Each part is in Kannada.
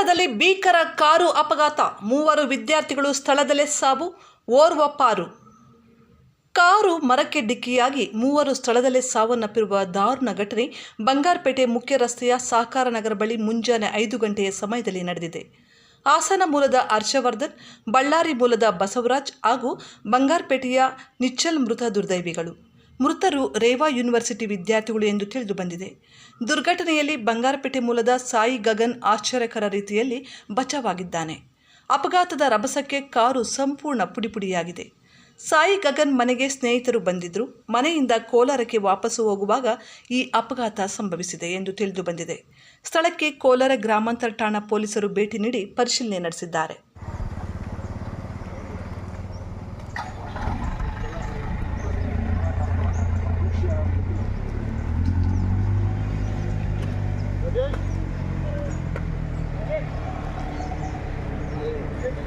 ಕೋಲಾರದಲ್ಲಿ ಭೀಕರ ಕಾರು ಅಪಘಾತ. ಮೂವರು ವಿದ್ಯಾರ್ಥಿಗಳು ಸ್ಥಳದಲ್ಲೇ ಸಾವು, ಓರ್ವ ಪಾರು. ಕಾರು ಮರಕ್ಕೆ ಡಿಕ್ಕಿಯಾಗಿ ಮೂವರು ಸ್ಥಳದಲ್ಲೇ ಸಾವನ್ನಪ್ಪಿರುವ ದಾರುಣ ಘಟನೆ ಬಂಗಾರಪೇಟೆ ಮುಖ್ಯ ರಸ್ತೆಯ ಸಹಕಾರ ನಗರ ಬಳಿ ಮುಂಜಾನೆ ಐದು ಗಂಟೆಯ ಸಮಯದಲ್ಲಿ ನಡೆದಿದೆ. ಹಾಸನ ಮೂಲದ ಹರ್ಷವರ್ಧನ್, ಬಳ್ಳಾರಿ ಮೂಲದ ಬಸವರಾಜ್ ಹಾಗೂ ಬಂಗಾರಪೇಟೆಯ ನಿಚ್ಚಲ್ ಮೃತ ದುರ್ದೈವಿಗಳು. ಮೃತರು ರೇವಾ ಯೂನಿವರ್ಸಿಟಿ ವಿದ್ಯಾರ್ಥಿಗಳು ಎಂದು ತಿಳಿದು ಬಂದಿದೆ. ದುರ್ಘಟನೆಯಲ್ಲಿ ಬಂಗಾರಪೇಟೆ ಮೂಲದ ಸಾಯಿ ಗಗನ್ ಆಶ್ಚರ್ಯಕರ ರೀತಿಯಲ್ಲಿ ಬಚಾವಾಗಿದ್ದಾನೆ. ಅಪಘಾತದ ರಭಸಕ್ಕೆ ಕಾರು ಸಂಪೂರ್ಣ ಪುಡಿಪುಡಿಯಾಗಿದೆ. ಸಾಯಿ ಗಗನ್ ಮನೆಗೆ ಸ್ನೇಹಿತರು ಬಂದಿದ್ದರು ಮನೆಯಿಂದ ಕೋಲಾರಕ್ಕೆ ವಾಪಸ್ಸು ಹೋಗುವಾಗ ಈ ಅಪಘಾತ ಸಂಭವಿಸಿದೆ ಎಂದು ತಿಳಿದು ಬಂದಿದೆ. ಸ್ಥಳಕ್ಕೆ ಕೋಲಾರ ಗ್ರಾಮಾಂತರ ಠಾಣಾ ಪೊಲೀಸರು ಭೇಟಿ ನೀಡಿ ಪರಿಶೀಲನೆ ನಡೆಸಿದ್ದಾರೆ.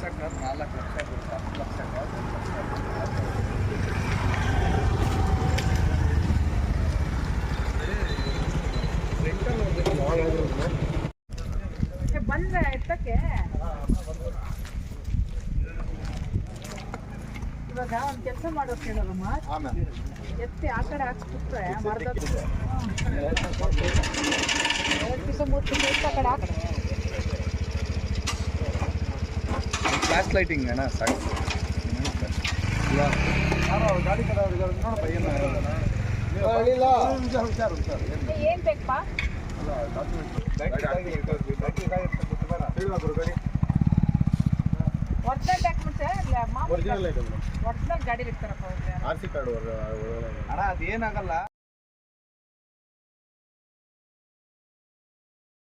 ಲಕ್ಷಕ್ಕೆ ನಾಲ್ಕು ಲಕ್ಷ ಬೀಳುತ್ತೆ ಹತ್ತು ಲಕ್ಷಕ್ಕೆ ಒಂದು ಲಕ್ಷ ಬಂದ್ರೆ ಎತ್ತಕ್ಕೆ? ಇವಾಗ ಒಂದು ಕೆಲಸ ಮಾಡೋರು ಕೇಳೋರಮ್ಮ ಆಮೇಲೆ ಎತ್ತಿ ಆ ಕಡೆ ಹಾಕ್ಸ್ಬಿಟ್ರೆ ಮರದ ಎರಡು ದಿವಸ ಮೂರು ದಿವಸ ಆ ಕಡೆ ಹಾಕಿ ಫ್ಲಾಶ್ ಲೈಟಿಂಗ್ ಅಣ್ಣ ಸಾಕು. ಗಾಡಿ ಕಡೆ ನೋಡಪ್ಪ ಏನು ಹುಷಾರು ಹುಷಾರು ಏನು ಬೇಕಪ್ಪ? ಒರಿಜಿನಲ್ ಡಾಕ್ಯುಮೆಂಟ್ಸ್ ಇಲ್ಲ ಮಾಮೂಲಿ ಒರಿಜಿನಲ್ ಗಾಡಿ ಇರ್ತಾರಪ್ಪ ಅವ್ರಿಗೆ ಅಣ್ಣ ಅದೇನಾಗಲ್ಲ